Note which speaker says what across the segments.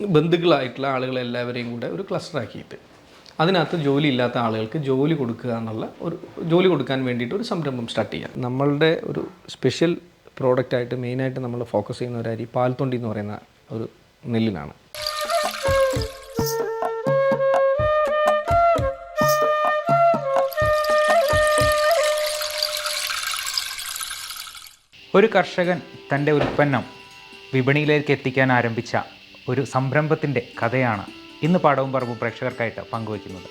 Speaker 1: ബന്ധുക്കളായിട്ടുള്ള ആളുകളെല്ലാവരെയും കൂടെ ഒരു ക്ലസ്റ്റർ ആക്കിയിട്ട് അതിനകത്ത് ജോലി ഇല്ലാത്ത ആളുകൾക്ക് ജോലി കൊടുക്കുക എന്നുള്ള ഒരു ജോലി കൊടുക്കാൻ വേണ്ടിയിട്ട് ഒരു സംരംഭം സ്റ്റാർട്ട് ചെയ്യുക നമ്മളുടെ ഒരു സ്പെഷ്യൽ പ്രോഡക്റ്റായിട്ട് മെയിനായിട്ട് നമ്മൾ ഫോക്കസ് ചെയ്യുന്ന ഒരു അരി പാൽത്തൊണ്ടി എന്ന് പറയുന്ന ഒരു നെല്ലിനാണ്.
Speaker 2: ഒരു കർഷകൻ തന്റെ ഉൽപ്പന്നം വിപണിയിലേക്ക് എത്തിക്കാൻ ആരംഭിച്ച ഒരു സംരംഭത്തിന്റെ കഥയാണ് ഇന്ന് പാടവും പറമ്പും പ്രേക്ഷകർക്കായിട്ട് പങ്കുവയ്ക്കുന്നത്.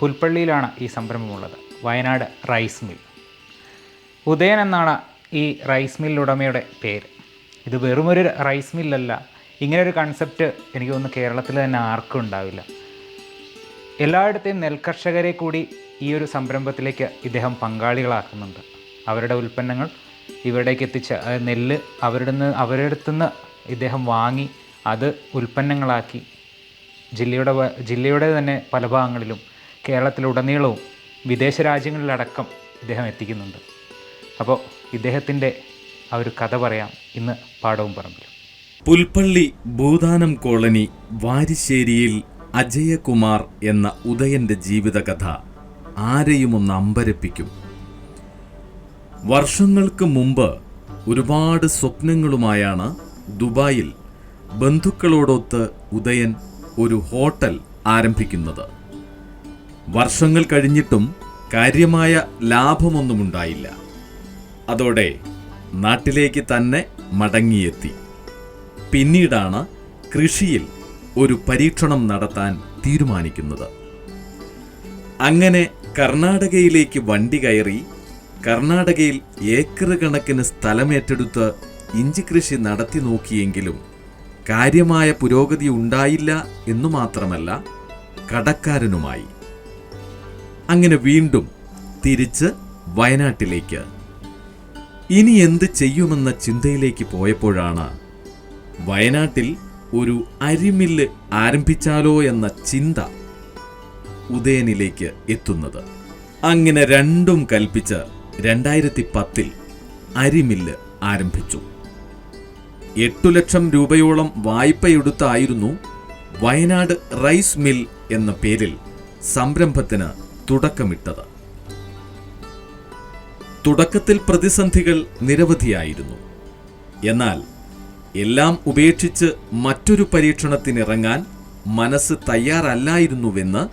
Speaker 2: പുൽപ്പള്ളിയിലാണ് ഈ സംരംഭമുള്ളത്. Wayanad rice mill. ഉദയൻ എന്നാണ് ഈ റൈസ് മില്ലുടമയുടെ പേര്. ഇത് വെറുമൊരു റൈസ് മില്ലല്ല ഇങ്ങനൊരു കൺസെപ്റ്റ് എനിക്ക് തോന്നുന്നു കേരളത്തിൽ തന്നെ ആർക്കും ഉണ്ടാവില്ല. എല്ലായിടത്തെയും നെൽകർഷകരെ കൂടി ഈ ഒരു സംരംഭത്തിലേക്ക് ഇദ്ദേഹം പങ്കാളികളാക്കുന്നുണ്ട്. അവരുടെ ഉൽപ്പന്നങ്ങൾ ഇവിടേക്ക് എത്തിച്ച് നെല്ല് അവരുടെ നിന്ന് അവരുടെ അടുത്തുനിന്ന് ഇദ്ദേഹം വാങ്ങി അത് ഉൽപ്പന്നങ്ങളാക്കി. ജില്ലയുടെ ജില്ലയുടെ തന്നെ പല ഭാഗങ്ങളിലും കേരളത്തിലുടനീളവും വിദേശ രാജ്യങ്ങളിലടക്കം ഇദ്ദേഹം എത്തിക്കുന്നുണ്ട്. അപ്പോൾ ഇദ്ദേഹത്തിന്റെ ആ ഒരു കഥ പറയാം ഇന്ന് പാടവും പറമ്പിൽ
Speaker 3: പുൽപ്പള്ളി ഭൂതാനം കോളനി വാരിശ്ശേരിയിൽ അജയകുമാർ എന്ന ഉദയന്റെ ജീവിതകഥ ആരെയും ഒന്ന് അമ്പരപ്പിക്കും. വർഷങ്ങൾക്ക് മുമ്പ് ഒരുപാട് സ്വപ്നങ്ങളുമായാണ് ദുബായിൽ ബന്ധുക്കളോടൊത്ത് ഉദയൻ ഒരു ഹോട്ടൽ ആരംഭിക്കുന്നത്. വർഷങ്ങൾ കഴിഞ്ഞിട്ടും കാര്യമായ ലാഭമൊന്നുമുണ്ടായില്ല. അതോടെ നാട്ടിലേക്ക് തന്നെ മടങ്ങിയെത്തി. പിന്നീടാണ് കൃഷിയിൽ ഒരു പരീക്ഷണം നടത്താൻ തീരുമാനിക്കുന്നത്. അങ്ങനെ കർണാടകയിലേക്ക് വണ്ടി കയറി കർണാടകയിൽ ഏക്കർ കണക്കിന് സ്ഥലമേറ്റെടുത്ത് ഇഞ്ചി കൃഷി നടത്തി നോക്കിയെങ്കിലും കാര്യമായ പുരോഗതി ഉണ്ടായില്ല എന്നു മാത്രമല്ല കടക്കാരനുമായി. അങ്ങനെ വീണ്ടും തിരിച്ച് വയനാട്ടിലേക്ക്. ഇനി എന്ത് ചെയ്യുമെന്ന ചിന്തയിലേക്ക് പോയപ്പോഴാണ് വയനാട്ടിൽ ഒരു അരിമില്ല് ആരംഭിച്ചാലോ എന്ന ചിന്ത ഉദയനിലേക്ക് എത്തുന്നത്. അങ്ങനെ രണ്ടും കൽപ്പിച്ച് രണ്ടായിരത്തി പത്തിൽ അരിമില്ല് ആരംഭിച്ചു. എട്ടു ലക്ഷം രൂപയോളം വായ്പയെടുത്തായിരുന്നു വയനാട് റൈസ് മിൽ എന്ന പേരിൽ സംരംഭത്തിന് തുടക്കമിട്ടത്. തുടക്കത്തിൽ പ്രതിസന്ധികൾ നിരവധിയായിരുന്നു. എന്നാൽ എല്ലാം ഉപേക്ഷിച്ച് മറ്റൊരു പരീക്ഷണത്തിനിറങ്ങാൻ മനസ്സ് തയ്യാറല്ലായിരുന്നുവെന്ന്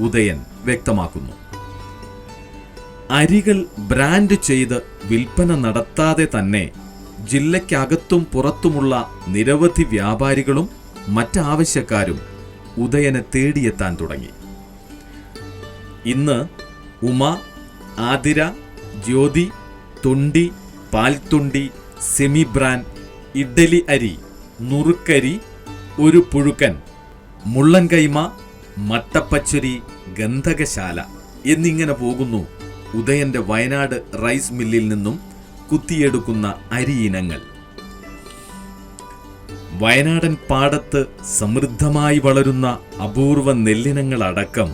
Speaker 3: ഉദയൻ വ്യക്തമാക്കുന്നു. അരികൾ ബ്രാൻഡ് ചെയ്ത് വിൽപ്പന നടത്താതെ തന്നെ ജില്ലയ്ക്കകത്തും പുറത്തുമുള്ള നിരവധി വ്യാപാരികളും മറ്റാവശ്യക്കാരും ഉദയനെ തേടിയെത്താൻ തുടങ്ങി. ഇന്ന് ഉമ ആതിര ജ്യോതി തുണ്ടി പാൽത്തുണ്ടി സെമിബ്രാൻ ഇഡ്ഡലി അരി നുറുക്കരി ഒരു പുഴുക്കൻ മുള്ളൻകൈമ മട്ടപ്പച്ചരി ഗന്ധകശാല എന്നിങ്ങനെ പോകുന്നു ഉദയന്റെ വയനാട് റൈസ് മില്ലിൽ നിന്നും കുത്തിയെടുക്കുന്ന അരി ഇനങ്ങൾ. വയനാടൻ പാടത്ത് സമൃദ്ധമായി വളരുന്ന അപൂർവ നെല്ലിനങ്ങളടക്കം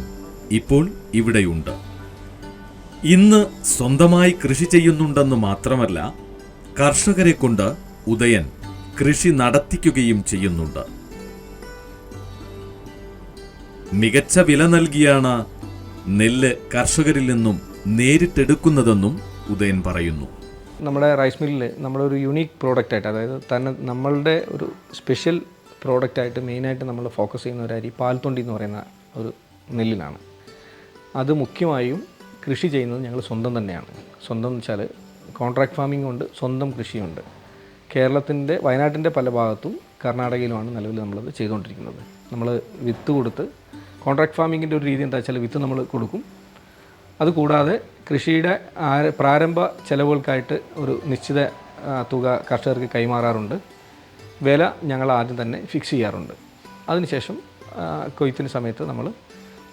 Speaker 3: ഇപ്പോൾ ഇവിടെയുണ്ട്. ഇന്ന് സ്വന്തമായി കൃഷി ചെയ്യുന്നുണ്ടെന്ന് മാത്രമല്ല കർഷകരെ കൊണ്ട് ഉദയൻ കൃഷി നടത്തിക്കുകയും ചെയ്യുന്നുണ്ട്. മികച്ച വില നൽകിയാണ് നെല്ല് കർഷകരിൽ നിന്നും നേരിട്ടെടുക്കുന്നതെന്നും ഉദയൻ പറയുന്നു.
Speaker 1: നമ്മുടെ റൈസ് മില്ലിൽ നമ്മളൊരു യുണീക്ക് പ്രോഡക്റ്റായിട്ട് അതായത് തന്നെ നമ്മളുടെ ഒരു സ്പെഷ്യൽ പ്രോഡക്റ്റായിട്ട് മെയിനായിട്ട് നമ്മൾ ഫോക്കസ് ചെയ്യുന്ന ഒരു അരി പാൽത്തൊണ്ടി എന്ന് പറയുന്ന ഒരു നെല്ലിനാണ്. അത് മുഖ്യമായും കൃഷി ചെയ്യുന്നത് ഞങ്ങൾ സ്വന്തം തന്നെയാണ്. സ്വന്തം എന്ന് വെച്ചാൽ കോൺട്രാക്ട് ഫാമിംഗ് ഉണ്ട് സ്വന്തം കൃഷിയുണ്ട്. കേരളത്തിന്റെ വയനാട്ടിന്റെ പല ഭാഗത്തും കർണാടകയിലുമാണ് നിലവിൽ നമ്മളത് ചെയ്തുകൊണ്ടിരിക്കുന്നത്. നമ്മൾ വിത്ത് കൊടുത്ത് കോൺട്രാക്ട് ഫാമിങ്ങിന്റെ ഒരു രീതി എന്താ വെച്ചാൽ വിത്ത് നമ്മൾ കൊടുക്കും. അതുകൂടാതെ കൃഷിയുടെ പ്രാരംഭ ചെലവുകൾക്കായിട്ട് ഒരു നിശ്ചിത തുക കർഷകർക്ക് കൈമാറാറുണ്ട്. വില ഞങ്ങൾ ആദ്യം തന്നെ ഫിക്സ് ചെയ്യാറുണ്ട്. അതിനുശേഷം കൊയ്ത്തിന് സമയത്ത് നമ്മൾ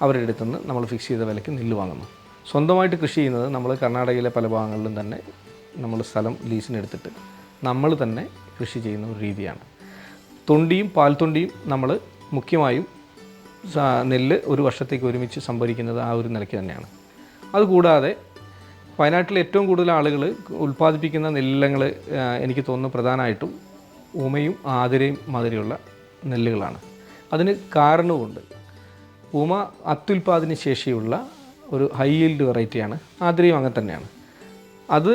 Speaker 1: അവരുടെ അടുത്തു നിന്ന് നമ്മൾ ഫിക്സ് ചെയ്ത വിലയ്ക്ക് നെല്ല് വാങ്ങുന്നു. സ്വന്തമായിട്ട് കൃഷി ചെയ്യുന്നത് നമ്മൾ കർണാടകയിലെ പല ഭാഗങ്ങളിലും തന്നെ നമ്മൾ സ്ഥലം ലീസിനെടുത്തിട്ട് നമ്മൾ തന്നെ കൃഷി ചെയ്യുന്ന ഒരു രീതിയാണ്. തൊണ്ടിയും പാൽത്തൊണ്ടിയും നമ്മൾ മുഖ്യമായും നെല്ല് ഒരു വർഷത്തേക്ക് ഒരുമിച്ച് സംഭരിക്കുന്നത് ആ ഒരു നിലയ്ക്ക് തന്നെയാണ്. അതുകൂടാതെ വയനാട്ടിൽ ഏറ്റവും കൂടുതൽ ആളുകൾ ഉൽപ്പാദിപ്പിക്കുന്ന നെല്ലങ്ങൾ എനിക്ക് തോന്നുന്നു പ്രധാനമായിട്ടും ഉമയും ആതിരയും മാതിരിയുള്ള നെല്ലുകളാണ്. അതിന് കാരണവുമുണ്ട്. ഉമ അത്യുൽപാദന ശേഷിയുള്ള ഒരു ഹൈ ഈൽഡ് വെറൈറ്റിയാണ്. ആതിരയും അങ്ങനെ തന്നെയാണ്. അത്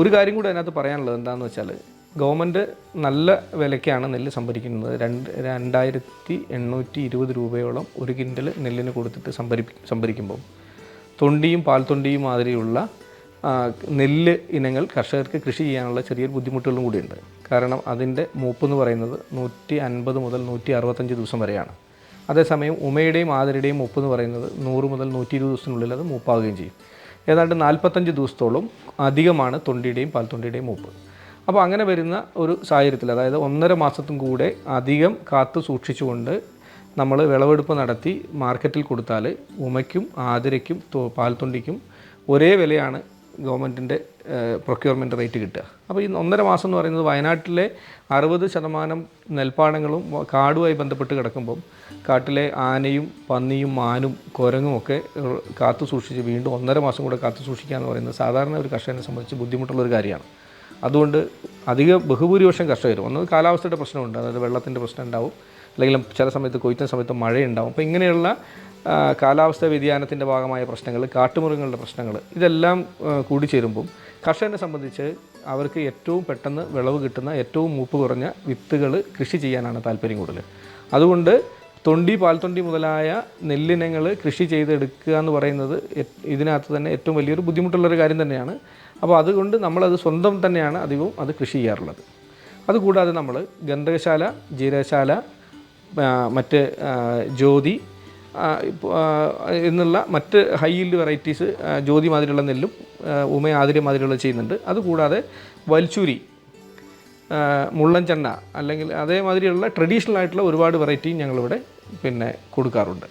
Speaker 1: ഒരു കാര്യം കൂടി അതിനകത്ത് പറയാനുള്ളത് എന്താണെന്ന് വെച്ചാൽ ഗവൺമെന്റ് നല്ല വിലയ്ക്കാണ് നെല്ല് സംഭരിക്കുന്നത്. രണ്ട് രണ്ടായിരത്തി എണ്ണൂറ്റി ഇരുപത് രൂപയോളം ഒരു കിൻഡൽ നെല്ലിന് കൊടുത്തിട്ട് സംഭരി സംഭരിക്കുമ്പോൾ തൊണ്ടിയും പാൽത്തൊണ്ടിയും മാതിരിയുള്ള നെല്ല് ഇനങ്ങൾ കർഷകർക്ക് കൃഷി ചെയ്യാനുള്ള ചെറിയൊരു ബുദ്ധിമുട്ടുകളും കൂടിയുണ്ട്. കാരണം അതിന്റെ മൂപ്പ് എന്ന് പറയുന്നത് നൂറ്റി അൻപത് മുതൽ നൂറ്റി അറുപത്തഞ്ച് ദിവസം വരെയാണ്. അതേസമയം ഉമയുടെയും ആതിരയുടെയും മൂപ്പ് എന്ന് പറയുന്നത് നൂറ് മുതൽ നൂറ്റി ഇരുപത് ദിവസത്തിനുള്ളിൽ അത് മൂപ്പാവുകയും ചെയ്യും. ഏതാണ്ട് നാൽപ്പത്തഞ്ച് ദിവസത്തോളം അധികമാണ് തൊണ്ടിയുടെയും പാൽത്തൊണ്ടിയുടെയും മൂപ്പ്. അപ്പോൾ അങ്ങനെ വരുന്ന ഒരു സാഹചര്യത്തിൽ അതായത് ഒന്നര മാസത്തും കൂടെ അധികം കാത്തു സൂക്ഷിച്ചുകൊണ്ട് നമ്മൾ വിളവെടുപ്പ് നടത്തി മാർക്കറ്റിൽ കൊടുത്താൽ ഉമയ്ക്കും ആതിരയ്ക്കും പാൽത്തുണ്ടിക്കും ഒരേ വിലയാണ് ഗവൺമെന്റിന്റെ പ്രൊക്യൂർമെന്റ് റേറ്റ് കിട്ടുക. അപ്പോൾ ഈ ഒന്നര മാസം എന്ന് പറയുന്നത് വയനാട്ടിലെ അറുപത് ശതമാനം നെൽപ്പാടങ്ങളും കാടുമായി ബന്ധപ്പെട്ട് കിടക്കുമ്പം കാട്ടിലെ ആനയും പന്നിയും മാനും കുരങ്ങും ഒക്കെ കാത്തു സൂക്ഷിച്ച് വീണ്ടും ഒന്നര മാസം കൂടെ കാത്തു സൂക്ഷിക്കുക എന്ന് പറയുന്നത് സാധാരണ ഒരു കർഷകനെ സംബന്ധിച്ച് ബുദ്ധിമുട്ടുള്ള ഒരു കാര്യമാണ്. അതുകൊണ്ട് അധിക ബഹുഭൂരിപക്ഷം കർഷകർ ഒന്ന് കാലാവസ്ഥയുടെ പ്രശ്നമുണ്ട് അതായത് വെള്ളത്തിന്റെ പ്രശ്നം ഉണ്ടാവും. അല്ലെങ്കിൽ ചില സമയത്ത് കൊയ്ത്തുന്ന സമയത്ത് മഴയുണ്ടാവും. അപ്പോൾ ഇങ്ങനെയുള്ള കാലാവസ്ഥ വ്യതിയാനത്തിന്റെ ഭാഗമായ പ്രശ്നങ്ങൾ കാട്ടുമൃഗങ്ങളുടെ പ്രശ്നങ്ങൾ ഇതെല്ലാം കൂടി കൂടിച്ചേരുമ്പം കർഷകനെ സംബന്ധിച്ച് അവർക്ക് ഏറ്റവും പെട്ടെന്ന് വിളവ് കിട്ടുന്ന ഏറ്റവും മൂപ്പ് കുറഞ്ഞ വിത്തുകൾ കൃഷി ചെയ്യാനാണ് താല്പര്യം കൂടുതൽ. അതുകൊണ്ട് തൊണ്ടി പാൽത്തൊണ്ടി മുതലായ നെല്ലിനങ്ങൾ കൃഷി ചെയ്തെടുക്കുക എന്ന് പറയുന്നത് ഇതിനകത്ത് തന്നെ ഏറ്റവും വലിയൊരു ബുദ്ധിമുട്ടുള്ളൊരു കാര്യം തന്നെയാണ്. അപ്പോൾ അതുകൊണ്ട് നമ്മളത് സ്വന്തം തന്നെയാണ് അധികവും അത് കൃഷി ചെയ്യാറുള്ളത്. അതുകൂടാതെ നമ്മൾ ഗന്ധകശാല ജീരകശാല മറ്റ് ജ്യോതി എന്നുള്ള മറ്റ് ഹൈ ഈൽഡ് വെറൈറ്റീസ് ജ്യോതി മാതിരിയുള്ള നെല്ലും ഉമയ ഉമ ആതിര മാതിരിയുള്ള ചെയ്യുന്നുണ്ട്. അതുകൂടാതെ വൽച്ചൂരി മുള്ളൻചെണ്ണ അല്ലെങ്കിൽ അതേമാതിരിയുള്ള ട്രഡീഷണൽ ആയിട്ടുള്ള ഒരുപാട് വെറൈറ്റിയും ഞങ്ങളിവിടെ പിന്നെ കൊടുക്കാറുണ്ട്.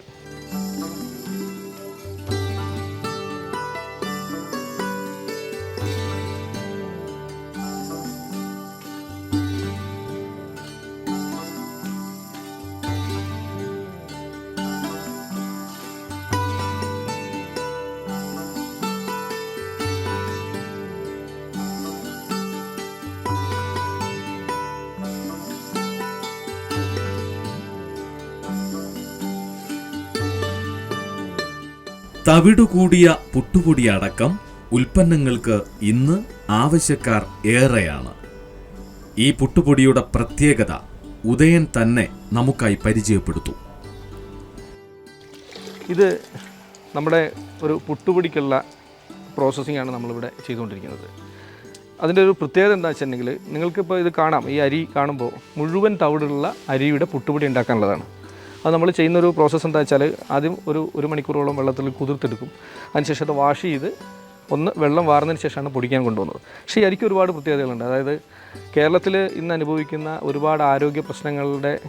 Speaker 3: തവിടുകൂടിയ പുട്ടുപൊടി അടക്കം ഉൽപ്പന്നങ്ങൾക്ക് ഇന്ന് ആവശ്യക്കാർ ഏറെയാണ്. ഈ പുട്ടുപൊടിയുടെ പ്രത്യേകത ഉദയൻ തന്നെ നമുക്കായി പരിചയപ്പെടുത്തു.
Speaker 1: ഇത് നമ്മുടെ ഒരു പുട്ടുപൊടിക്കുള്ള പ്രോസസ്സിംഗ് ആണ് നമ്മളിവിടെ ചെയ്തുകൊണ്ടിരിക്കുന്നത്. അതിന്റെ ഒരു പ്രത്യേകത എന്താ വെച്ചിട്ടുണ്ടെങ്കിൽ നിങ്ങൾക്കിപ്പോൾ ഇത് കാണാം. ഈ അരി കാണുമ്പോൾ മുഴുവൻ തവിടുള്ള അരിയുടെ പുട്ടുപൊടി ഉണ്ടാക്കാനുള്ളതാണ്. അത് നമ്മൾ ചെയ്യുന്നൊരു പ്രോസസ്സ് എന്താ വെച്ചാൽ ആദ്യം ഒരു ഒരു മണിക്കൂറോളം വെള്ളത്തിൽ കുതിർത്തെടുക്കും. അതിനുശേഷം അത് വാഷ് ചെയ്ത് ഒന്ന് വെള്ളം വാർന്നതിന് ശേഷമാണ് പൊടിക്കാൻ കൊണ്ടുവന്നത് പക്ഷേ ഈ അരിക്ക് ഒരുപാട് പ്രത്യേകതകളുണ്ട്. അതായത് കേരളത്തിൽ ഇന്ന് അനുഭവിക്കുന്ന ഒരുപാട് ആരോഗ്യ പ്രശ്നങ്ങളുടെ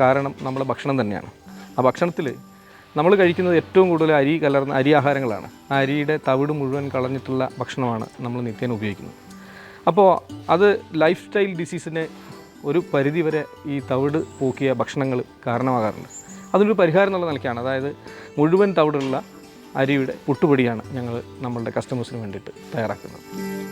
Speaker 1: കാരണം നമ്മളെ ഭക്ഷണം തന്നെയാണ്. ആ ഭക്ഷണത്തിൽ നമ്മൾ കഴിക്കുന്നത് ഏറ്റവും കൂടുതൽ അരി കലർന്ന അരി ആഹാരങ്ങളാണ്. ആ അരിയുടെ തവിട് മുഴുവൻ കളഞ്ഞിട്ടുള്ള ഭക്ഷണമാണ് നമ്മൾ നിത്യേന ഉപയോഗിക്കുന്നത്. അപ്പോൾ അത് ലൈഫ് സ്റ്റൈൽ ഡിസീസിന് ഒരു പരിധിവരെ ഈ തവിട് പൂക്കിയ ഭക്ഷണങ്ങൾ കാരണമാകാറുണ്ട്. അതിനൊരു പരിഹാരം എന്നുള്ള നിലയ്ക്കാണ്. അതായത് മുഴുവൻ തവിടുള്ള അരിയുടെ പുട്ടുപൊടിയാണ് ഞങ്ങൾ നമ്മളുടെ കസ്റ്റമേഴ്സിന് വേണ്ടിയിട്ട് തയ്യാറാക്കുന്നത്.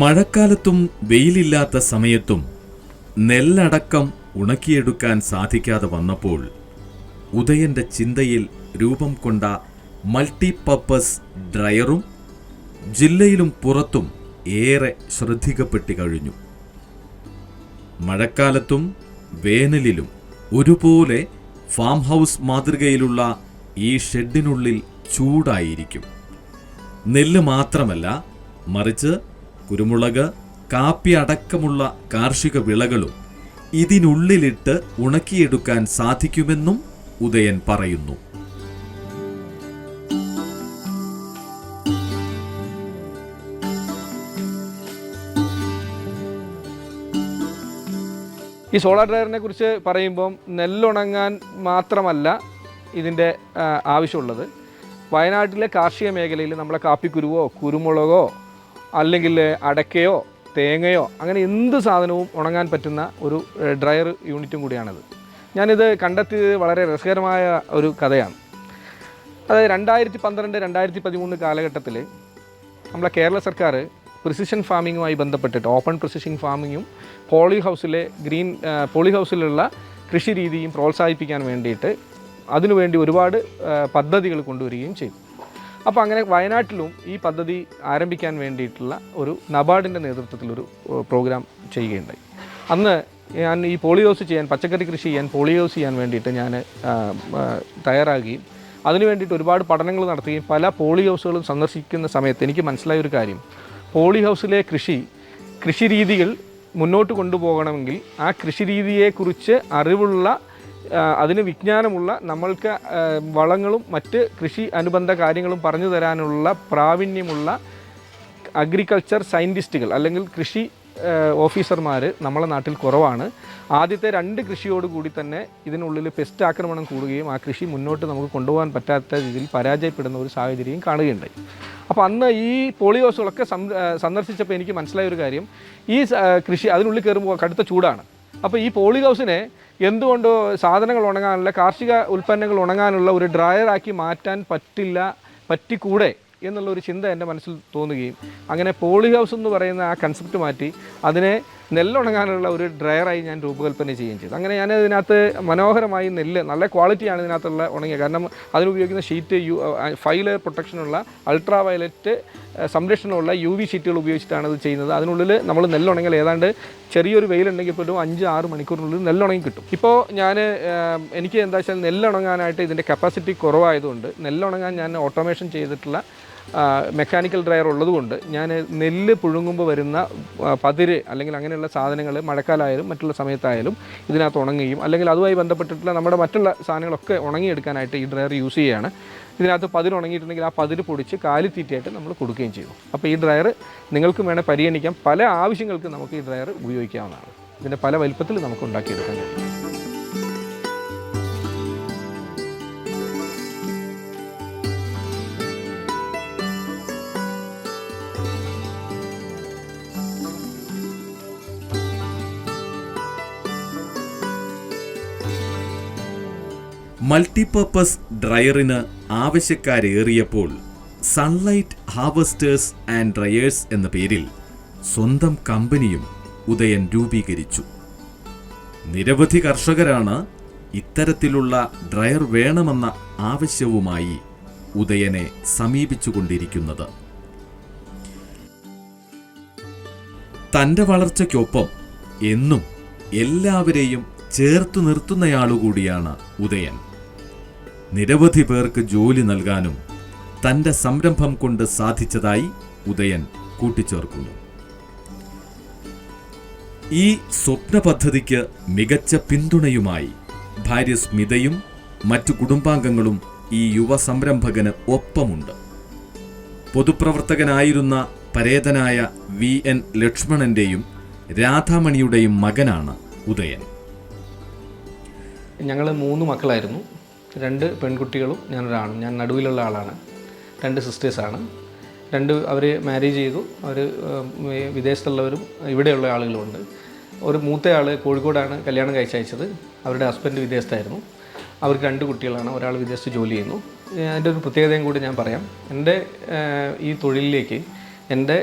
Speaker 3: മഴക്കാലത്തും വെയിലില്ലാത്ത സമയത്തും നെല്ലടക്കം ഉണക്കിയെടുക്കാൻ സാധിക്കാതെ വന്നപ്പോൾ ഉദയന്റെ ചിന്തയിൽ രൂപം കൊണ്ട മൾട്ടിപർപ്പസ് ഡ്രയറും ജില്ലയിലും പുറത്തും ഏറെ ശ്രദ്ധിക്കപ്പെട്ടു കഴിഞ്ഞു. മഴക്കാലത്തും വേനലിലും ഒരുപോലെ ഫാം ഹൗസ് മാതൃകയിലുള്ള ഈ ഷെഡിനുള്ളിൽ ചൂടായിരിക്കും. നെല്ല് മാത്രമല്ല മറിച്ച് കുരുമുളക് കാപ്പി അടക്കമുള്ള കാർഷിക വിളകളും ഇതിനുള്ളിലിട്ട് ഉണക്കിയെടുക്കാൻ സാധിക്കുമെന്നും ഉദയൻ പറയുന്നു.
Speaker 1: ഈ സോളാർ ഡ്രയറിനെ കുറിച്ച് പറയുമ്പം നെല്ലുണങ്ങാൻ മാത്രമല്ല ഇതിന്റെ ആവശ്യമുള്ളത്. വയനാട്ടിലെ കാർഷിക മേഖലയിൽ നമ്മളെ കാപ്പിക്കുരുവോ കുരുമുളകോ അല്ലെങ്കിൽ അടക്കയോ തേങ്ങയോ അങ്ങനെ എന്ത് സാധനവും ഉണങ്ങാൻ പറ്റുന്ന ഒരു ഡ്രയർ യൂണിറ്റും കൂടിയാണിത്. ഞാനിത് കണ്ടെത്തിയത് വളരെ രസകരമായ ഒരു കഥയാണ്. അതായത് രണ്ടായിരത്തി പന്ത്രണ്ട് രണ്ടായിരത്തി പതിമൂന്ന് കാലഘട്ടത്തിൽ നമ്മളെ കേരള സർക്കാർ പ്രിസിഷൻ ഫാമിങ്ങുമായി ബന്ധപ്പെട്ടിട്ട് ഓപ്പൺ പ്രിസിഷൻ ഫാമിങ്ങും പോളി ഹൗസിലെ ഗ്രീൻ പോളി ഹൗസിലുള്ള കൃഷി രീതിയും പ്രോത്സാഹിപ്പിക്കാൻ വേണ്ടിയിട്ട് അതിനുവേണ്ടി ഒരുപാട് പദ്ധതികൾ കൊണ്ടുവരികയും ചെയ്തു. അപ്പോൾ അങ്ങനെ വയനാട്ടിലും ഈ പദ്ധതി ആരംഭിക്കാൻ വേണ്ടിയിട്ടുള്ള ഒരു നബാർഡിന്റെ നേതൃത്വത്തിലൊരു പ്രോഗ്രാം ചെയ്യുകയുണ്ടായി. അന്ന് ഞാൻ ഈ പോളിയോസ് ചെയ്യാൻ പച്ചക്കറി കൃഷി ചെയ്യാൻ പോളിയോസ് ചെയ്യാൻ വേണ്ടിയിട്ട് ഞാൻ തയ്യാറാകുകയും അതിനു വേണ്ടിയിട്ട് ഒരുപാട് പഠനങ്ങൾ നടത്തുകയും പല പോളി ഹൗസുകളും സന്ദർശിക്കുന്ന സമയത്ത് എനിക്ക് മനസ്സിലായ ഒരു കാര്യം. പോളി ഹൗസിലെ കൃഷി കൃഷിരീതികൾ മുന്നോട്ട് കൊണ്ടുപോകണമെങ്കിൽ ആ കൃഷി രീതിയെക്കുറിച്ച് അറിവുള്ള അതിന് വിജ്ഞാനമുള്ള നമ്മൾക്ക് വളങ്ങളും മറ്റ് കൃഷി അനുബന്ധ കാര്യങ്ങളും പറഞ്ഞു തരാനുള്ള പ്രാവീണ്യമുള്ള അഗ്രികൾച്ചർ സയന്റിസ്റ്റുകൾ അല്ലെങ്കിൽ കൃഷി ഓഫീസർമാർ നമ്മളെ നാട്ടിൽ കുറവാണ്. ആദ്യത്തെ രണ്ട് കൃഷിയോട് കൂടി തന്നെ ഇതിനുള്ളിൽ പെസ്റ്റ് ആക്രമണം കൂടുകയും ആ കൃഷി മുന്നോട്ട് നമുക്ക് കൊണ്ടുപോകാൻ പറ്റാത്ത രീതിയിൽ പരാജയപ്പെടുന്ന ഒരു സാഹചര്യം കാണുകയുണ്ടായി. അപ്പോൾ അന്ന് ഈ പോളിയോസുകളൊക്കെ സന്ദർശിച്ചപ്പോൾ എനിക്ക് മനസ്സിലായ ഒരു കാര്യം ഈ കൃഷി അതിനുള്ളിൽ കയറുമ്പോൾ കടുത്ത ചൂടാണ്. അപ്പോൾ ഈ പോളി ഹൗസിനെ എന്തുകൊണ്ട് സാധനങ്ങൾ ഉണങ്ങാനുള്ള കാർഷിക ഉൽപ്പന്നങ്ങൾ ഉണങ്ങാനുള്ള ഒരു ഡ്രയറാക്കി മാറ്റാൻ പറ്റില്ല പറ്റിക്കൂടെ എന്നുള്ള ഒരു ചിന്ത എന്റെ മനസ്സിൽ തോന്നുകയും അങ്ങനെ പോളി ഹൗസ് എന്ന് പറയുന്ന ആ കൺസെപ്റ്റ് മാറ്റി അതിനെ നെല്ലുണങ്ങാനുള്ള ഒരു ഡ്രയറായി ഞാൻ രൂപകൽപ്പന ചെയ്യുകയും ചെയ്തു. അങ്ങനെ ഞാൻ ഇതിനകത്ത് മനോഹരമായി നെല്ല് നല്ല ക്വാളിറ്റിയാണ് ഇതിനകത്തുള്ള ഉണങ്ങിയത് കാരണം അതിനുപയോഗിക്കുന്ന ഷീറ്റ് യു ലെയർ പ്രൊട്ടക്ഷനുള്ള അൾട്രാ വയലറ്റ് സംരക്ഷണമുള്ള യു വി ഷീറ്റുകൾ ഉപയോഗിച്ചിട്ടാണ് ഇത് ചെയ്യുന്നത്. അതിനുള്ളിൽ നമ്മൾ നെല്ലുണങ്ങൽ ഏതാണ്ട് ചെറിയൊരു വെയിലുണ്ടെങ്കിൽ പോലും അഞ്ച് ആറ് മണിക്കൂറിനുള്ളിൽ നെല്ലുണങ്ങി കിട്ടും. ഇപ്പോൾ ഞാൻ എനിക്ക് എന്താ വെച്ചാൽ നെല്ലുണങ്ങാനായിട്ട് ഇതിന്റെ കപ്പാസിറ്റി കുറവായതുകൊണ്ട് നെല്ലുണങ്ങാൻ ഞാൻ ഓട്ടോമേഷൻ ചെയ്തിട്ടുള്ള മെക്കാനിക്കൽ ഡ്രയർ ഉള്ളതുകൊണ്ട് ഞാൻ നെല്ല് പുഴുങ്ങുമ്പോൾ വരുന്ന പതിര് അല്ലെങ്കിൽ അങ്ങനെയുള്ള സാധനങ്ങൾ മഴക്കാലമായാലും മറ്റുള്ള സമയത്തായാലും ഇതിനകത്ത് ഉണങ്ങുകയും അല്ലെങ്കിൽ അതുമായി ബന്ധപ്പെട്ടിട്ടുള്ള നമ്മുടെ മറ്റുള്ള സാധനങ്ങളൊക്കെ ഉണങ്ങിയെടുക്കാനായിട്ട് ഈ ഡ്രയർ യൂസ് ചെയ്യുകയാണ്. ഇതിനകത്ത് പതിര് ഉണങ്ങിയിട്ടുണ്ടെങ്കിൽ ആ പതിര് പൊടിച്ച് കാലിത്തീറ്റയായിട്ട് നമ്മൾ കൊടുക്കുകയും ചെയ്യും. അപ്പോൾ ഈ ഡ്രയർ നിങ്ങൾക്കും വേണേൽ പരിഗണിക്കാം. പല ആവശ്യങ്ങൾക്കും നമുക്ക് ഈ ഡ്രയർ ഉപയോഗിക്കാവുന്നതാണ്. ഇതിന്റെ പല വലിപ്പത്തിൽ നമുക്ക് ഉണ്ടാക്കിയെടുക്കാൻ കഴിയും.
Speaker 3: മൾട്ടിപർപ്പസ് ഡ്രയറിന് ആവശ്യക്കാരേറിയപ്പോൾ സൺലൈറ്റ് ഹാർവസ്റ്റേഴ്സ് ആൻഡ് ഡ്രയേഴ്സ് എന്ന പേരിൽ സ്വന്തം കമ്പനിയും ഉദയൻ രൂപീകരിച്ചു. നിരവധി കർഷകരാണ് ഇത്തരത്തിലുള്ള ഡ്രയർ വേണമെന്ന ആവശ്യവുമായി ഉദയനെ സമീപിച്ചുകൊണ്ടിരിക്കുന്നത്. തന്റെ വളർച്ചയ്ക്കൊപ്പം എന്നും എല്ലാവരെയും ചേർത്തു നിർത്തുന്നയാളുകൂടിയാണ് ഉദയൻ. നിരവധി പേർക്ക് ജോലി നൽകാനും തന്റെ സംരംഭം കൊണ്ട് സാധിച്ചതായി ഉദയൻ കൂട്ടിച്ചേർക്കുന്നു. ഈ സ്വപ്ന പദ്ധതിക്ക് മികച്ച പിന്തുണയുമായി ഭാര്യ സ്മിതയും മറ്റു കുടുംബാംഗങ്ങളും ഈ യുവ സംരംഭകന് ഒപ്പമുണ്ട്. പൊതുപ്രവർത്തകനായിരുന്ന പരേതനായ വി എൻ ലക്ഷ്മണന്റെയും രാധാമണിയുടെയും മകനാണ് ഉദയൻ.
Speaker 1: ഞങ്ങൾ മൂന്ന് മക്കളായിരുന്നു. രണ്ട് പെൺകുട്ടികളും ഞാനൊരാണും. ഞാൻ നടുവിലുള്ള ആളാണ്. രണ്ട് സിസ്റ്റേഴ്സാണ് രണ്ട് അവർ മാരേജ് ചെയ്തു. അവർ വിദേശത്തുള്ളവരും ഇവിടെയുള്ള ആളുകളുമുണ്ട്. ഒരു മൂത്തയാൾ കോഴിക്കോടാണ് കല്യാണം കഴിച്ചയച്ചത്. അവരുടെ ഹസ്ബൻഡ് വിദേശത്തായിരുന്നു. അവർക്ക് രണ്ട് കുട്ടികളാണ്. ഒരാൾ വിദേശത്ത് ജോലി ചെയ്യുന്നു. അതിന്റെ ഒരു പ്രത്യേകതയും കൂടി ഞാൻ പറയാം. എന്റെ ഈ തൊഴിലിലേക്ക് എന്റെ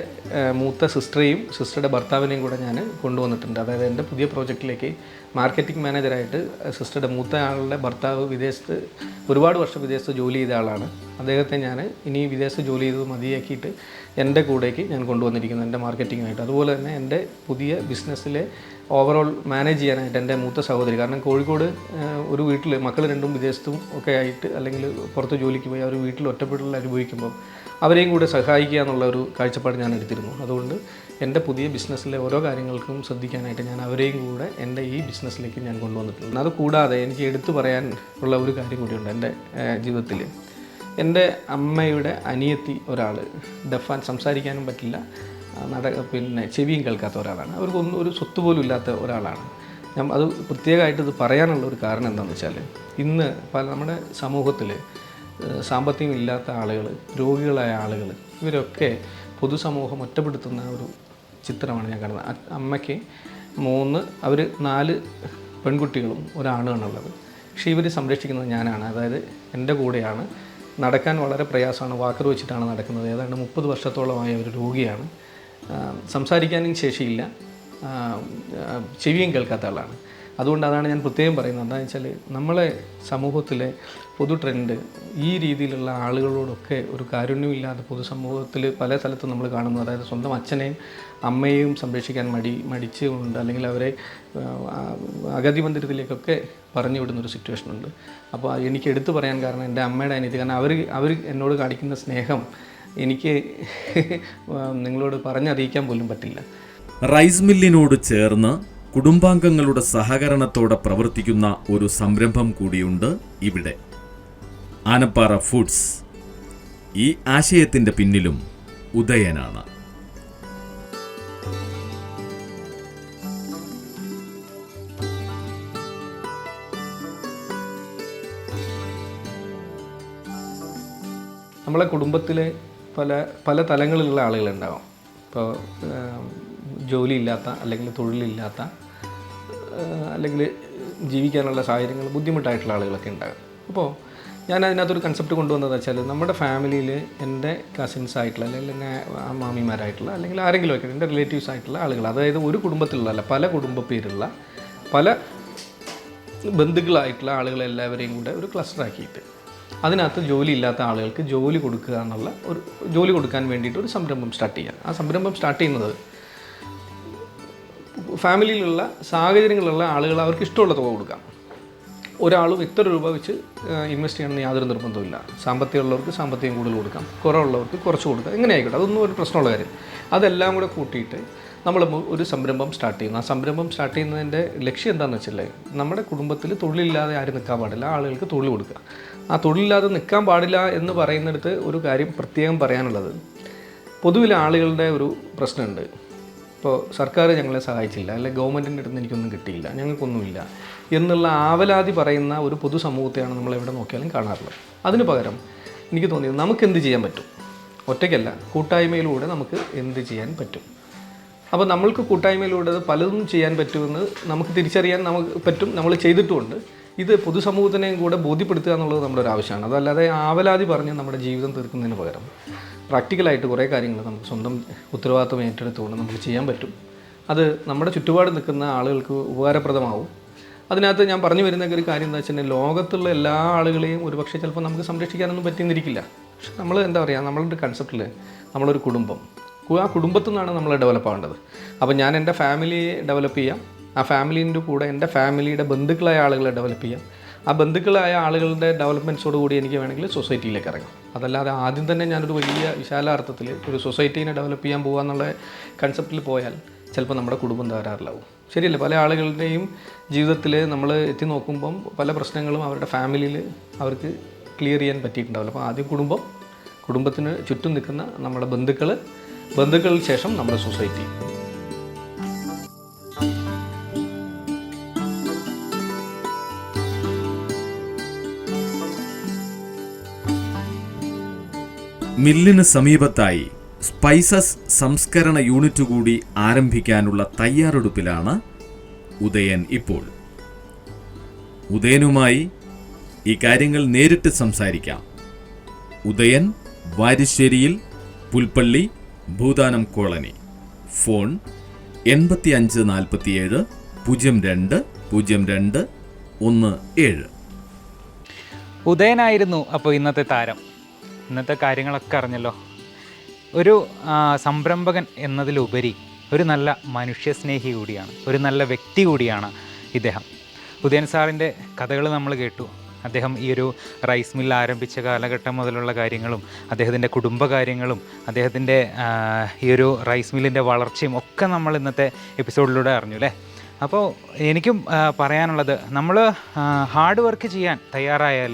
Speaker 1: മൂത്ത സിസ്റ്ററെയും സിസ്റ്ററുടെ ഭർത്താവിനെയും കൂടെ ഞാൻ കൊണ്ടുവന്നിട്ടുണ്ട്. അതായത് എന്റെ പുതിയ പ്രോജക്റ്റിലേക്ക് മാർക്കറ്റിംഗ് മാനേജറായിട്ട് സിസ്റ്ററുടെ മൂത്ത ആളുടെ ഭർത്താവ് വിദേശത്ത് ഒരുപാട് വർഷം വിദേശത്ത് ജോലി ചെയ്ത ആളാണ്. അദ്ദേഹത്തെ ഞാൻ ഇനി വിദേശത്ത് ജോലി ചെയ്തത് മതിയാക്കിയിട്ട് എന്റെ കൂടേക്ക് ഞാൻ കൊണ്ടുവന്നിരിക്കുന്നു എന്റെ മാർക്കറ്റിംഗായിട്ട് അതുപോലെ തന്നെ എന്റെ പുതിയ ബിസിനസ്സിലെ ഓവറോൾ മാനേജ് ചെയ്യാനായിട്ട് എന്റെ മൂത്ത സഹോദരി. കാരണം കോഴിക്കോട് ഒരു വീട്ടിൽ മക്കൾ രണ്ടും വിദേശത്തും ഒക്കെ ആയിട്ട് അല്ലെങ്കിൽ പുറത്ത് ജോലിക്ക് പോയി അവർ വീട്ടിൽ ഒറ്റപ്പെടൽ അനുഭവിക്കുമ്പോൾ അവരെയും കൂടെ സഹായിക്കുക എന്നുള്ള ഒരു കാഴ്ചപ്പാട് ഞാൻ എടുത്തിരുന്നു. അതുകൊണ്ട് എന്റെ പുതിയ ബിസിനസ്സിലെ ഓരോ കാര്യങ്ങൾക്കും ശ്രദ്ധിക്കാനായിട്ട് ഞാൻ അവരെയും കൂടെ എന്റെ ഈ ബിസിനസ്സിലേക്ക് ഞാൻ കൊണ്ടുവന്നിട്ടുണ്ട്. അത് കൂടാതെ എനിക്ക് എടുത്തു പറയാൻ ഉള്ള ഒരു കാര്യം കൂടിയുണ്ട് എന്റെ ജീവിതത്തിൽ എന്റെ അമ്മയുടെ അനിയത്തി ഒരാൾ ഡഫാൻ സംസാരിക്കാനും പറ്റില്ല. നട പിന്നെ ചെവിയും കേൾക്കാത്ത ഒരാളാണ്. അവർക്കൊന്നും ഒരു സ്വത്ത് പോലും ഇല്ലാത്ത ഒരാളാണ്. ഞാൻ അത് പ്രത്യേകമായിട്ട് ഇത് പറയാനുള്ള ഒരു കാരണം എന്താണെന്ന് വെച്ചാൽ ഇന്ന് പല നമ്മുടെ സമൂഹത്തിൽ സാമ്പത്തികം ഇല്ലാത്ത ആളുകൾ രോഗികളായ ആളുകൾ ഇവരൊക്കെ പൊതുസമൂഹം ഒറ്റപ്പെടുത്തുന്ന ഒരു ചിത്രമാണ് ഞാൻ കാണുന്നത്. അമ്മയ്ക്ക് മൂന്ന് അവർ നാല് പെൺകുട്ടികളും ഒരാണാണുള്ളത് പക്ഷേ ഇവർ സംരക്ഷിക്കുന്നത് ഞാനാണ്. അതായത് എന്റെ കൂടെയാണ്. നടക്കാൻ വളരെ പ്രയാസമാണ്. വാക്കർ വെച്ചിട്ടാണ് നടക്കുന്നത്. ഏതാണ്ട് മുപ്പത് വർഷത്തോളമായ ഒരു രോഗിയാണ്. സംസാരിക്കാനും ശേഷിയില്ല. ചെവിയും കേൾക്കാത്ത ആളാണ്. അതുകൊണ്ട് അതാണ് ഞാൻ പ്രത്യേകം പറയുന്നത്. എന്താണെന്ന് വെച്ചാൽ നമ്മളെ സമൂഹത്തിലെ പൊതു ട്രെൻഡ് ഈ രീതിയിലുള്ള ആളുകളോടൊക്കെ ഒരു കാരുണ്യമില്ലാതെ പൊതുസമൂഹത്തിൽ പല സ്ഥലത്തും നമ്മൾ കാണുന്നു അതായത് സ്വന്തം അച്ഛനെയും അമ്മയെയും സംരക്ഷിക്കാൻ മടി മടിച്ചുകൊണ്ട് അല്ലെങ്കിൽ അവരെ അഗതി മന്ദിരത്തിലേക്കൊക്കെ പറഞ്ഞു വിടുന്ന ഒരു സിറ്റുവേഷൻ ഉണ്ട്. അപ്പോൾ എനിക്ക് എടുത്തു പറയാൻ കാരണം എന്റെ അമ്മയുടെ അനിയത്തി. കാരണം അവർ അവർ എന്നോട് കാണിക്കുന്ന സ്നേഹം എനിക്ക് നിങ്ങളോട് പറഞ്ഞറിയിക്കാൻ പോലും പറ്റില്ല.
Speaker 3: റൈസ് മില്ലിനോട് ചേർന്ന് കുടുംബാംഗങ്ങളുടെ സഹകരണത്തോടെ പ്രവർത്തിക്കുന്ന ഒരു സംരംഭം കൂടിയുണ്ട് ഇവിടെ. ആനപ്പാറ ഫുഡ്സ്. ഈ ആശയത്തിന്റെ പിന്നിലും ഉദയനാണ്.
Speaker 1: നമ്മളെ കുടുംബത്തിലെ പല പല തലങ്ങളിലുള്ള ആളുകളുണ്ടാവും. ഇപ്പോൾ ജോലിയില്ലാത്ത അല്ലെങ്കിൽ തൊഴിലില്ലാത്ത അല്ലെങ്കിൽ ജീവിക്കാനുള്ള സാഹചര്യങ്ങൾ ബുദ്ധിമുട്ടായിട്ടുള്ള ആളുകളൊക്കെ ഉണ്ടാകും. അപ്പോൾ ഞാൻ അതിനകത്തൊരു കൺസെപ്റ്റ് കൊണ്ടുവന്നത് വെച്ചാൽ നമ്മുടെ ഫാമിലിയിൽ എന്റെ കസിൻസ് ആയിട്ടുള്ള അല്ലെങ്കിൽ എന്റെ മാമിമാരായിട്ടുള്ള അല്ലെങ്കിൽ ആരെങ്കിലും ഒക്കെ എന്റെ റിലേറ്റീവ്സ് ആയിട്ടുള്ള ആളുകൾ അതായത് ഒരു കുടുംബത്തിലുള്ള പല കുടുംബ പേരുള്ള പല ബന്ധുക്കളായിട്ടുള്ള ആളുകളെല്ലാവരെയും കൂടെ ഒരു ക്ലസ്റ്റർ ആക്കിയിട്ട് അതിനകത്ത് ജോലി ഇല്ലാത്ത ആളുകൾക്ക് ജോലി കൊടുക്കുക എന്നുള്ള ഒരു ജോലി കൊടുക്കാൻ വേണ്ടിയിട്ട് ഒരു സംരംഭം സ്റ്റാർട്ട് ചെയ്യാം. ആ സംരംഭം സ്റ്റാർട്ട് ചെയ്യുന്നത് ഫാമിലിയിലുള്ള സാഹചര്യങ്ങളുള്ള ആളുകൾ അവർക്ക് ഇഷ്ടമുള്ള തുക കൊടുക്കാം. ഒരാളും ഇത്ര രൂപ വെച്ച് ഇൻവെസ്റ്റ് ചെയ്യണമെന്ന് യാതൊരു നിർബന്ധമില്ല സാമ്പത്തികമുള്ളവർക്ക് സാമ്പത്തികം കൂടുതൽ കൊടുക്കാം. കുറവുള്ളവർക്ക് കുറച്ച് കൊടുക്കാം. എങ്ങനെ ആയിക്കോട്ടെ. അതൊന്നും ഒരു പ്രശ്നമുള്ള കാര്യം. അതെല്ലാം കൂടെ കൂട്ടിയിട്ട് നമ്മൾ ഒരു സംരംഭം സ്റ്റാർട്ട് ചെയ്യുന്നു. ആ സംരംഭം സ്റ്റാർട്ട് ചെയ്യുന്നതിന്റെ ലക്ഷ്യം എന്താണെന്ന് വെച്ചാൽ നമ്മുടെ കുടുംബത്തിൽ തൊഴിലില്ലാതെ ആരും നിൽക്കാൻ പാടില്ല. ആളുകൾക്ക് തൊഴിൽ കൊടുക്കുക. ആ തൊഴിലില്ലാതെ നിൽക്കാൻ പാടില്ല എന്ന് പറയുന്നിടത്ത് ഒരു കാര്യം പ്രത്യേകം പറയാനുള്ളത്. പൊതുവിൽ ആളുകളുടെ ഒരു പ്രശ്നമുണ്ട്. ഇപ്പോൾ സർക്കാർ ഞങ്ങളെ സഹായിച്ചില്ല അല്ലെ ഗവൺമെന്റിന്റെ അടുത്ത് എനിക്കൊന്നും കിട്ടിയില്ല ഞങ്ങൾക്കൊന്നുമില്ല എന്നുള്ള ആവലാതി പറയുന്ന ഒരു പൊതുസമൂഹത്തെയാണ് നമ്മൾ എവിടെ നോക്കിയാലും കാണാറുള്ളത്. അതിന് പകരം എനിക്ക് തോന്നിയത് നമുക്ക് എന്ത് ചെയ്യാൻ പറ്റും? ഒറ്റയ്ക്കല്ല കൂട്ടായ്മയിലൂടെ നമുക്ക് എന്ത് ചെയ്യാൻ പറ്റും? അപ്പോൾ നമ്മൾക്ക് കൂട്ടായ്മയിലൂടെ പലതും ചെയ്യാൻ പറ്റുമെന്ന് നമുക്ക് തിരിച്ചറിയാൻ നമുക്ക് പറ്റും നമ്മൾ ചെയ്തിട്ടുമുണ്ട്. ഇത് പൊതുസമൂഹത്തിനെയും കൂടെ ബോധ്യപ്പെടുത്തുക എന്നുള്ളത് നമ്മുടെ ഒരു ആവശ്യമാണ്. അതല്ലാതെ ആവലാതി പറഞ്ഞ് നമ്മുടെ ജീവിതം തീർക്കുന്നതിന് പകരം പ്രാക്ടിക്കലായിട്ട് കുറേ കാര്യങ്ങൾ നമുക്ക് സ്വന്തം ഉത്തരവാദിത്വം ഏറ്റെടുത്തുകൊണ്ട് നമുക്ക് ചെയ്യാൻ പറ്റും. അത് നമ്മുടെ ചുറ്റുപാട് നിൽക്കുന്ന ആളുകൾക്ക് ഉപകാരപ്രദമാവും. അതിനകത്ത് ഞാൻ പറഞ്ഞു വരുന്ന ഒരു കാര്യം എന്താ വെച്ചിട്ടുണ്ടെങ്കിൽ ലോകത്തുള്ള എല്ലാ ആളുകളെയും ഒരുപക്ഷെ ചിലപ്പോൾ നമുക്ക് സംരക്ഷിക്കാനൊന്നും പറ്റിയെന്നിരിക്കില്ല. പക്ഷെ നമ്മൾ എന്താ പറയുക നമ്മളുടെ കൺസെപ്റ്റിൽ നമ്മളൊരു കുടുംബം. ആ കുടുംബത്തിൽ നിന്നാണ് നമ്മൾ ഡെവലപ്പ് ആവേണ്ടത്. അപ്പോൾ ഞാൻ എന്റെ ഫാമിലിയെ ഡെവലപ്പ് ചെയ്യാം. ആ ഫാമിലീന്റെ കൂടെ എന്റെ ഫാമിലിയുടെ ബന്ധുക്കളായ ആളുകളെ ഡെവലപ്പ് ചെയ്യാം. ആ ബന്ധുക്കളായ ആളുകളുടെ ഡെവലപ്മെന്റ്സോട് കൂടി എനിക്ക് വേണമെങ്കിൽ സൊസൈറ്റിയിലേക്ക് ഇറങ്ങാം. അതല്ലാതെ ആദ്യം തന്നെ ഞാനൊരു വലിയ വിശാലാർത്ഥത്തിൽ ഒരു സൊസൈറ്റീനെ ഡെവലപ്പ് ചെയ്യാൻ പോകുക എന്നുള്ള കൺസെപ്റ്റിൽ പോയാൽ ചിലപ്പോൾ നമ്മുടെ കുടുംബം തകരാറിലാവും. ശരിയല്ലേ? പല ആളുകളുടെയും ജീവിതത്തിൽ നമ്മൾ എത്തി നോക്കുമ്പം പല പ്രശ്നങ്ങളും അവരുടെ ഫാമിലിയിൽ അവർക്ക് ക്ലിയർ ചെയ്യാൻ പറ്റിയിട്ടുണ്ടാവില്ല. അപ്പോൾ ആദ്യം കുടുംബം കുടുംബത്തിന് ചുറ്റും നിൽക്കുന്ന നമ്മുടെ ബന്ധുക്കൾ ബന്ധുക്കളിൽ ശേഷം നമ്മുടെ സൊസൈറ്റി
Speaker 3: മില്ലിന് സമീപത്തായി സ്പൈസസ് സംസ്കരണ യൂണിറ്റ് കൂടി ആരംഭിക്കാനുള്ള തയ്യാറെടുപ്പിലാണ് ഉദയൻ ഇപ്പോൾ. ഉദയനുമായി ഈ കാര്യങ്ങൾ നേരിട്ട് സംസാരിക്കാം. ഉദയൻ വാരിശ്ശേരിയിൽ പുൽപ്പള്ളി ഭൂതാനം കോളനി. ഫോൺ എൺപത്തി അഞ്ച് നാൽപ്പത്തിയേഴ് പൂജ്യം രണ്ട് പൂജ്യം രണ്ട് ഒന്ന് ഏഴ്.
Speaker 2: ഉദയനായിരുന്നു അപ്പോൾ ഇന്നത്തെ താരം. ഇന്നത്തെ കാര്യങ്ങളൊക്കെ അറിഞ്ഞല്ലോ. ഒരു സംരംഭകൻ എന്നതിലുപരി ഒരു നല്ല മനുഷ്യസ്നേഹി കൂടിയാണ് ഒരു നല്ല വ്യക്തി കൂടിയാണ് ഇദ്ദേഹം. ഉദയൻ സാറിന്റെ കഥകൾ നമ്മൾ കേട്ടു. അദ്ദേഹം ഈ ഒരു റൈസ് മില്ല് ആരംഭിച്ച കാലഘട്ടം മുതലുള്ള കാര്യങ്ങളും അദ്ദേഹത്തിന്റെ കുടുംബകാര്യങ്ങളും അദ്ദേഹത്തിന്റെ ഈ ഒരു റൈസ് മില്ലിന്റെ വളർച്ചയും ഒക്കെ നമ്മൾ ഇന്നത്തെ എപ്പിസോഡിലൂടെ അറിഞ്ഞു അല്ലേ? അപ്പോൾ എനിക്കും പറയാനുള്ളത് നമ്മൾ ഹാർഡ് വർക്ക് ചെയ്യാൻ തയ്യാറായാൽ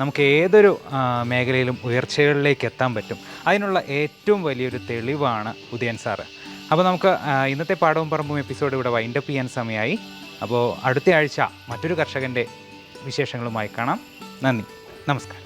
Speaker 2: നമുക്ക് ഏതൊരു മേഖലയിലും ഉയർച്ചകളിലേക്ക് എത്താൻ പറ്റും. അതിനുള്ള ഏറ്റവും വലിയൊരു തെളിവാണ് ഉദയൻ സാറ്. അപ്പോൾ നമുക്ക് ഇന്നത്തെ പാടവും പറമ്പും എപ്പിസോഡ് ഇവിടെ വൈൻഡപ്പ് ചെയ്യാൻ സമയമായി അപ്പോൾ അടുത്ത ആഴ്ച മറ്റൊരു കർഷകന്റെ വിശേഷങ്ങളുമായി കാണാം. നന്ദി. നമസ്കാരം.